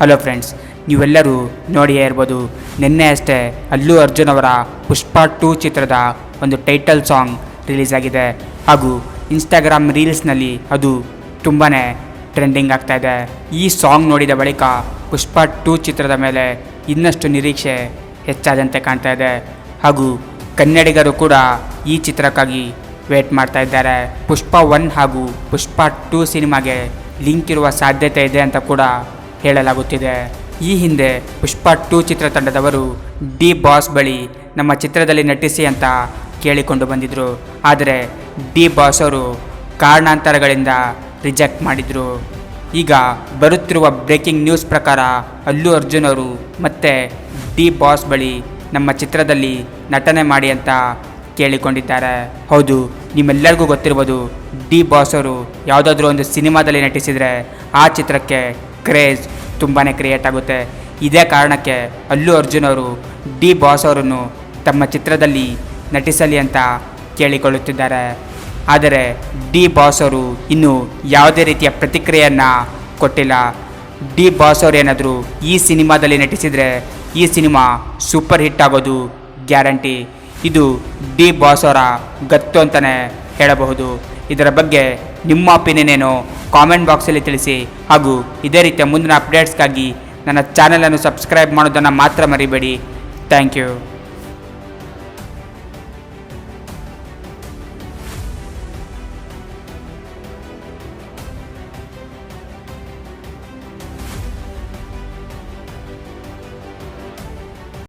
Hello friends ನೀವೆಲ್ಲರೂ ನೋಡಿಯೇ ಇರ್ಬೋದು, ನಿನ್ನೆ ಅಷ್ಟೇ ಅಲ್ಲು ಅರ್ಜುನ್ ಅವರ ಪುಷ್ಪ ಟೂ ಚಿತ್ರದ ಒಂದು ಟೈಟಲ್ ಸಾಂಗ್ ರಿಲೀಸ್ ಆಗಿದೆ. ಹಾಗೂ ಇನ್ಸ್ಟಾಗ್ರಾಮ್ ರೀಲ್ಸ್ನಲ್ಲಿ ಅದು ತುಂಬಾ ಟ್ರೆಂಡಿಂಗ್ ಆಗ್ತಾ ಇದೆ. ಈ ಸಾಂಗ್ ನೋಡಿದ ಬಳಿಕ ಪುಷ್ಪ ಟೂ ಚಿತ್ರದ ಮೇಲೆ ಇನ್ನಷ್ಟು ನಿರೀಕ್ಷೆ ಹೆಚ್ಚಾದಂತೆ ಕಾಣ್ತಾ ಇದೆ. ಹಾಗೂ ಕನ್ನಡಿಗರು ಕೂಡ ಈ ಚಿತ್ರಕ್ಕಾಗಿ ವೇಟ್ ಮಾಡ್ತಾ ಇದ್ದಾರೆ. ಪುಷ್ಪ ಒನ್ ಹಾಗೂ ಪುಷ್ಪ ಟೂ ಸಿನಿಮಾಗೆ ಲಿಂಕ್ ಇರುವ ಸಾಧ್ಯತೆ ಇದೆ ಅಂತ ಕೂಡ ಹೇಳಲಾಗುತ್ತಿದೆ. ಈ ಹಿಂದೆ ಪುಷ್ಪ ಟೂ ಚಿತ್ರತಂಡದವರು ಡಿ ಬಾಸ್ ಬಳಿ ನಮ್ಮ ಚಿತ್ರದಲ್ಲಿ ನಟಿಸಿ ಅಂತ ಕೇಳಿಕೊಂಡು ಬಂದಿದ್ದರು ಆದರೆ ಡಿ ಬಾಸ್ ಅವರು ಕಾರಣಾಂತರಗಳಿಂದ ರಿಜೆಕ್ಟ್ ಮಾಡಿದರು. ಈಗ ಬರುತ್ತಿರುವ ಬ್ರೇಕಿಂಗ್ ನ್ಯೂಸ್ ಪ್ರಕಾರ ಅಲ್ಲು ಅರ್ಜುನ್ ಅವರು ಮತ್ತೆ ಡಿ ಬಾಸ್ ಬಳಿ ನಮ್ಮ ಚಿತ್ರದಲ್ಲಿ ನಟನೆ ಮಾಡಿ ಅಂತ ಕೇಳಿಕೊಂಡಿದ್ದಾರೆ. ಹೌದು, ನಿಮ್ಮೆಲ್ಲರಿಗೂ ಗೊತ್ತಿರ್ಬೋದು ಡಿ ಬಾಸ್ ಅವರು ಯಾವುದಾದ್ರೂ ಒಂದು ಸಿನಿಮಾದಲ್ಲಿ ನಟಿಸಿದರೆ ಆ ಚಿತ್ರಕ್ಕೆ ಕ್ರೇಜ್ ತುಂಬಾ ಕ್ರಿಯೇಟ್ ಆಗುತ್ತೆ. ಇದೇ ಕಾರಣಕ್ಕೆ ಅಲ್ಲು ಅರ್ಜುನ್ ಅವರು, ಡಿ ಬಾಸ್ ಅವರನ್ನು ತಮ್ಮ ಚಿತ್ರದಲ್ಲಿ ನಟಿಸಲಿ ಅಂತ ಕೇಳಿಕೊಳ್ಳುತ್ತಿದ್ದಾರೆ. ಆದರೆ ಡಿ ಬಾಸ್ ಅವರು ಇನ್ನೂ ಯಾವುದೇ ರೀತಿಯ ಪ್ರತಿಕ್ರಿಯೆಯನ್ನು ಕೊಟ್ಟಿಲ್ಲ. ಡಿ ಬಾಸ್ ಅವರು ಏನಾದರೂ ಈ ಸಿನಿಮಾದಲ್ಲಿ ನಟಿಸಿದರೆ ಈ ಸಿನಿಮಾ ಸೂಪರ್ ಹಿಟ್ ಆಗೋದು ಗ್ಯಾರಂಟಿ. ಇದು ಡಿ ಬಾಸ್ ಅವರ ಗತ್ತು ಅಂತಲೇ ಹೇಳಬಹುದು. ಇದರ ಬಗ್ಗೆ ನಿಮ್ಮ ಒಪಿನಿಯನ್ ಏನು? ಕಾಮೆಂಟ್ ಬಾಕ್ಸಲ್ಲಿ ತಿಳಿಸಿ. ಹಾಗೂ ಇದೇ ರೀತಿಯ ಮುಂದಿನ ಅಪ್ಡೇಟ್ಸ್ಗಾಗಿ ನನ್ನ ಚಾನಲನ್ನು ಸಬ್ಸ್ಕ್ರೈಬ್ ಮಾಡೋದನ್ನು ಮಾತ್ರ ಮರಿಬೇಡಿ. Thank you.